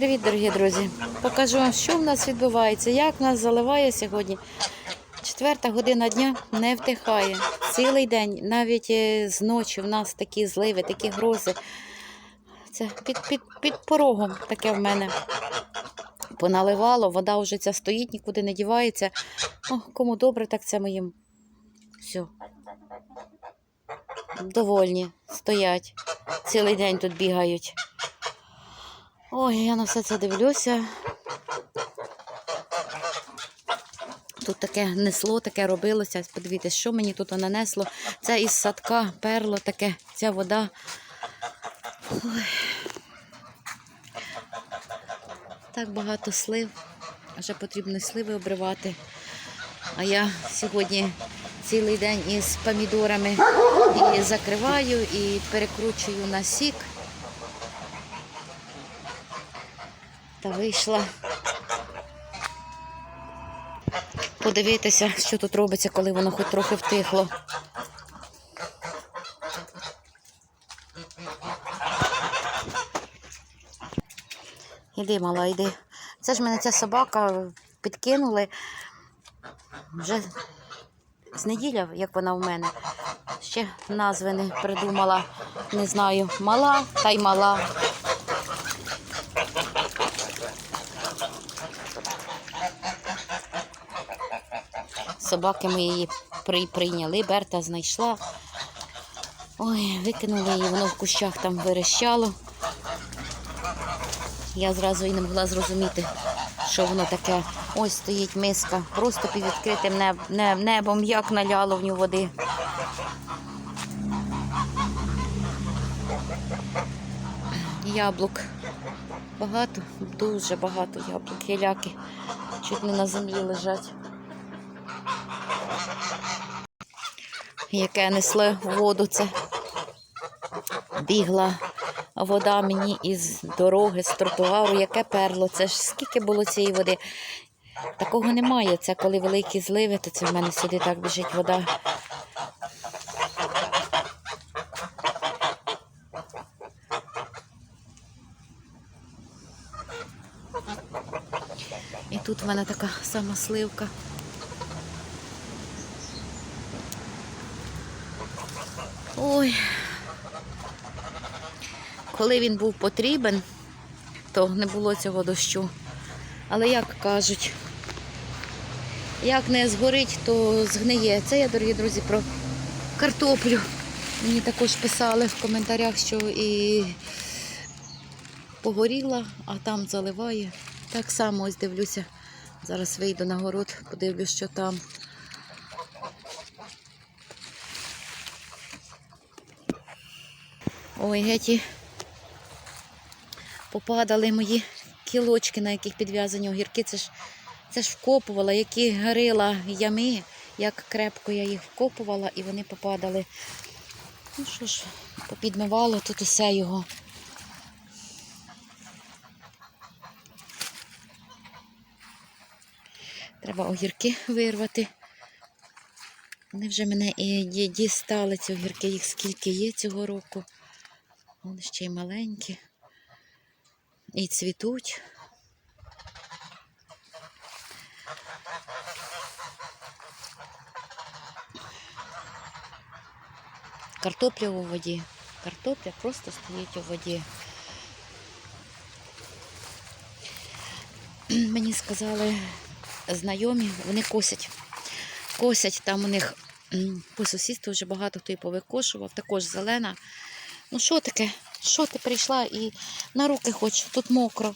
Привіт, дорогі друзі! Покажу вам, що в нас відбувається, як нас заливає сьогодні. Четверта година дня не втихає. Цілий день, навіть е, з ночі в нас такі зливи, такі грози. Це під, під, під порогом таке в мене. Поналивало, вода вже ця стоїть, нікуди не дівається. О, кому добре, так це моїм. Все. Довольні, стоять. Цілий день тут бігають. Ой, я на все це дивлюся. Тут таке несло, таке робилося. Подивіться, що мені тут нанесло. Це із садка перло таке, ця вода. Ой. Так багато слив. Вже потрібно сливи обривати. А я сьогодні цілий день із помідорами і закриваю, і перекручую на сік. Та вийшла подивитися, що тут робиться, коли воно хоч трохи втихло. Іди, мала, йди. Це ж мене ця собака підкинули вже з неділя, як вона в мене. Ще назви не придумала, не знаю, мала та й мала. Собаки ми її при- прийняли, Берта знайшла. Ой, викинули її, воно в кущах там верещало. Я зразу і не могла зрозуміти, що воно таке. Ось стоїть миска, просто під відкритим неб- не- небом, як наляло в нього води. Яблук. Багато, дуже багато яблук. Гіляки чуть не на землі лежать. Яке несли воду це. Бігла вода мені із дороги, з тротуару, яке перло. Це ж скільки було цієї води. Такого немає. Це коли великі зливи, то це в мене сюди так біжить вода. І тут в мене така сама сливка. Ой. Коли він був потрібен, то не було цього дощу. Але як кажуть, як не згорить, то згниє. Це я, дорогі друзі, про картоплю. Мені також писали в коментарях, що і погоріла, а там заливає. Так само ось дивлюся. Зараз вийду на город, подивлюсь, що там. Ой, геті попадали мої кілочки, на яких підв'язані огірки. Це ж, це ж вкопувала, які горила ями, як крепко я їх вкопувала, і вони попадали. Ну що ж, попідмивало тут усе його. Треба огірки вирвати. Вони вже мене і дістали ці огірки, їх скільки є цього року. Вони ще й маленькі. І цвітуть. Картопля у воді. Картопля просто стоїть у воді. Мені сказали знайомі, вони косять. Косять там у них по сусідству вже багато хто і повикошував, також зелена. Ну що таке? Що ти прийшла і на руки хочеш? Тут мокро.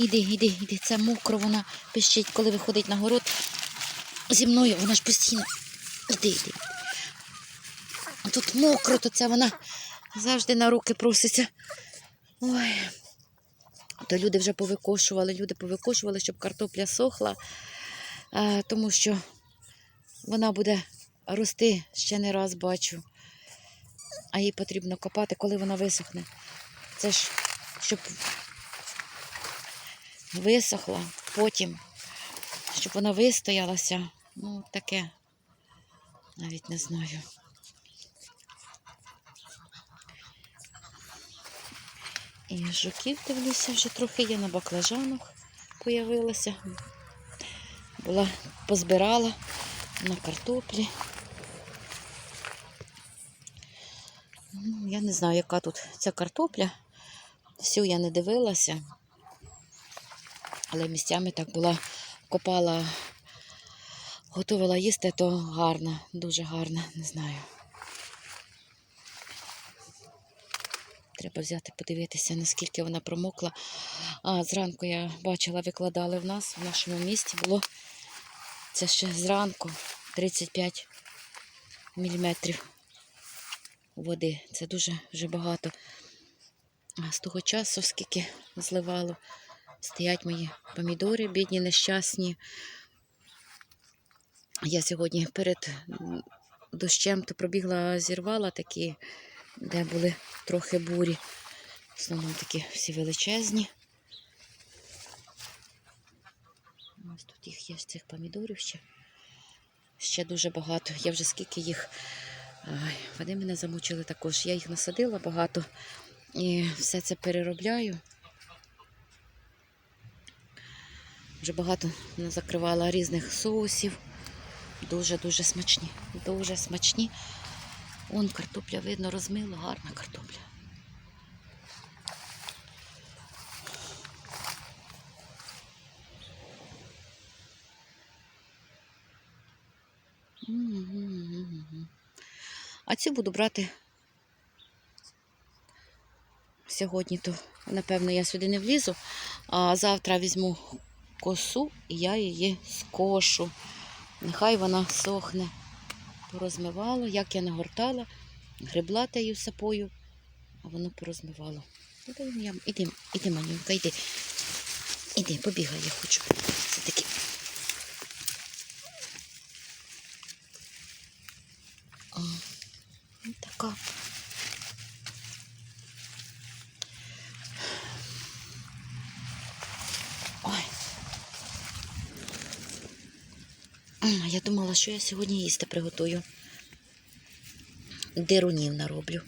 Іди, іди, іди, це мокро, вона пищить, коли виходить на город зі мною, вона ж постійно. Іди, іди. Тут мокро, то це вона завжди на руки проситься. Ой. То люди вже повикошували, люди повикошували, щоб картопля сохла, е, тому що вона буде рости ще не раз бачу. А їй потрібно копати, коли вона висохне. Це ж щоб висохла, потім, щоб вона вистоялася. Ну, таке. Навіть не знаю. І жуків дивлюся, вже трохи є на баклажанах появилося. Була, позбирала на картоплі. Я не знаю, яка тут ця картопля. Всю я не дивилася. Але місцями так була, копала, готувала їсти, то гарна, дуже гарна, не знаю. Треба взяти, подивитися, наскільки вона промокла. А зранку я бачила, викладали в нас, в нашому місті було це ще зранку 35 міліметрів води. Це дуже вже багато. А з того часу, скільки зливало, стоять мої помідори, бідні, нещасні. Я сьогодні перед дощем то пробігла, зірвала такі, де були трохи бурі. В такі всі величезні. Ось тут їх є з цих помідорів ще. Ще дуже багато. Я вже скільки їх. Ай, вони мене замучили також. Я їх насадила багато і все це переробляю. Вже багато закривала різних соусів. Дуже-дуже смачні. Дуже смачні. Вон картопля видно, розмила, гарна картопля. Цю буду брати сьогодні, то напевно я сюди не влізу, а завтра візьму косу і я її скошу. Нехай вона сохне. Порозмивало, як я нагортала, гребла тею сапою, а воно порозмивало. Іди, Іди, манюнька, іди. Іди, побігай, я хочу. Все-таки. О, ось Ой. Я думала, що я сьогодні їсти приготую. Дирунів нароблю.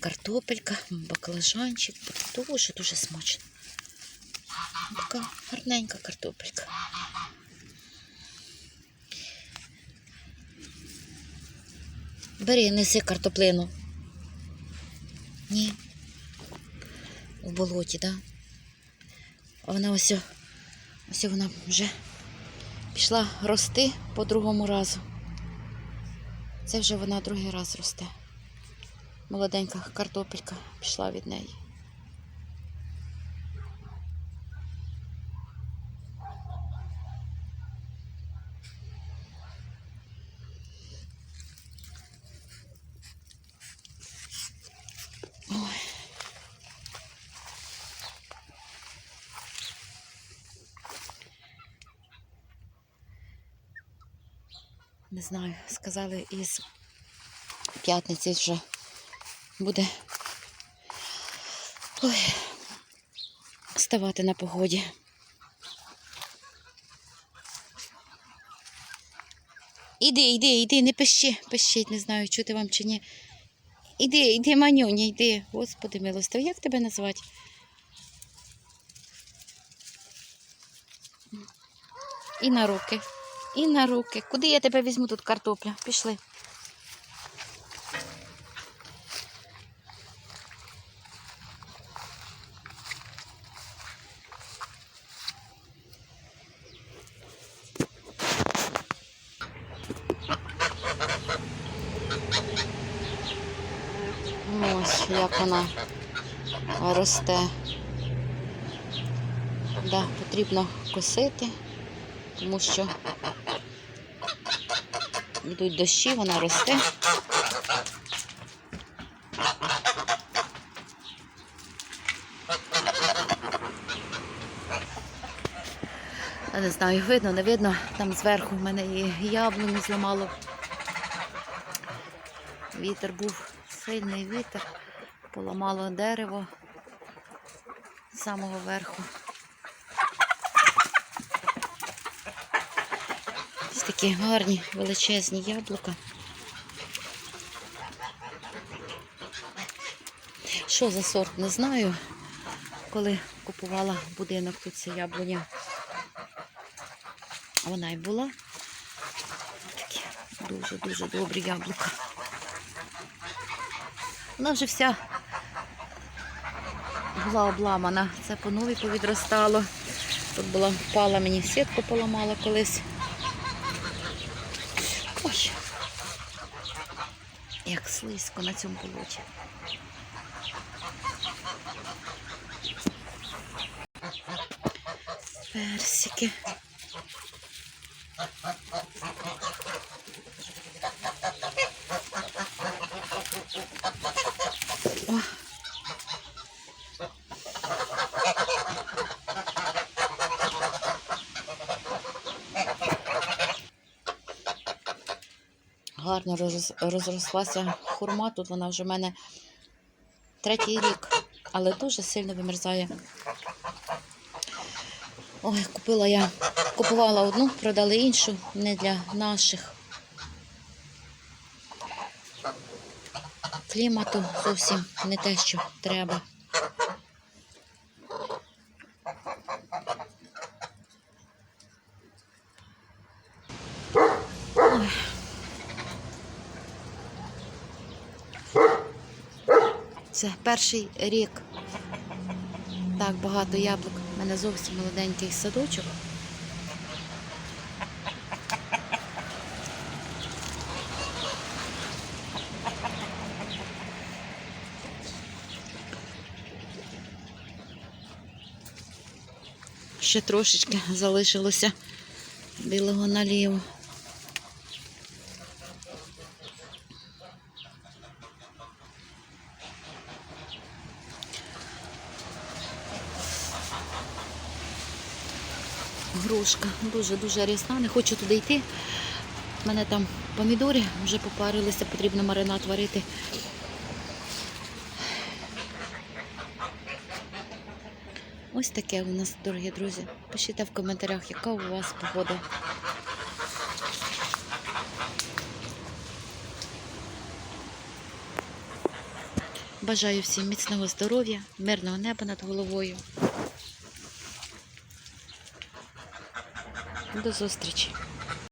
Картопелька, баклажанчик. Буде дуже-дуже смачно. Така гарненька картопелька. Бери, неси картоплину. Ні. В болоті, так? Да? А вона ось, ось вона вже пішла рости по другому разу. Це вже вона другий раз росте. Молоденька картопелька пішла від неї. Ой. Не знаю, сказали із п'ятниці вже буде ой, ставати на погоді. Іди, іди, іди, не пищи, пищить, не знаю, чути вам чи ні. Іди, іди, манюня, йди. Господи милостив, як тебе назвати? І на руки. І на руки. Куди я тебе візьму тут картопля? Пішли. Ось як вона росте. Да, потрібно косити, тому що йдуть дощі, вона росте. Я не знаю, видно, не видно. Там зверху в мене і яблуню зламало. Вітер був сильний вітер, поламало дерево з самого верху. Ось такі гарні величезні яблука. Що за сорт, не знаю. коли купувала будинок, тут ця яблуня. Вона й була. Такі дуже-дуже добрі яблука. Вона вже вся була обламана. Це по новій повідростало. Тут була впала мені сітку поламала колись. Ой, як слизько на цьому болоті. Персики. Гарно розрослася хурма. Тут вона вже в мене третій рік, але дуже сильно вимерзає. Ой, купила я, купувала одну, продали іншу, не для наших. Клімату зовсім не те, що треба. Це перший рік. Так багато яблук. У мене зовсім молоденький садочок. Ще трошечки залишилося білого наліву. Грушка дуже-дуже рясна, не хочу туди йти. У мене там помідори вже попарилися, потрібно маринад варити. Ось таке у нас, дорогі друзі. Пишіть в коментарях, яка у вас погода. Бажаю всім міцного здоров'я, мирного неба над головою. До зустрічі!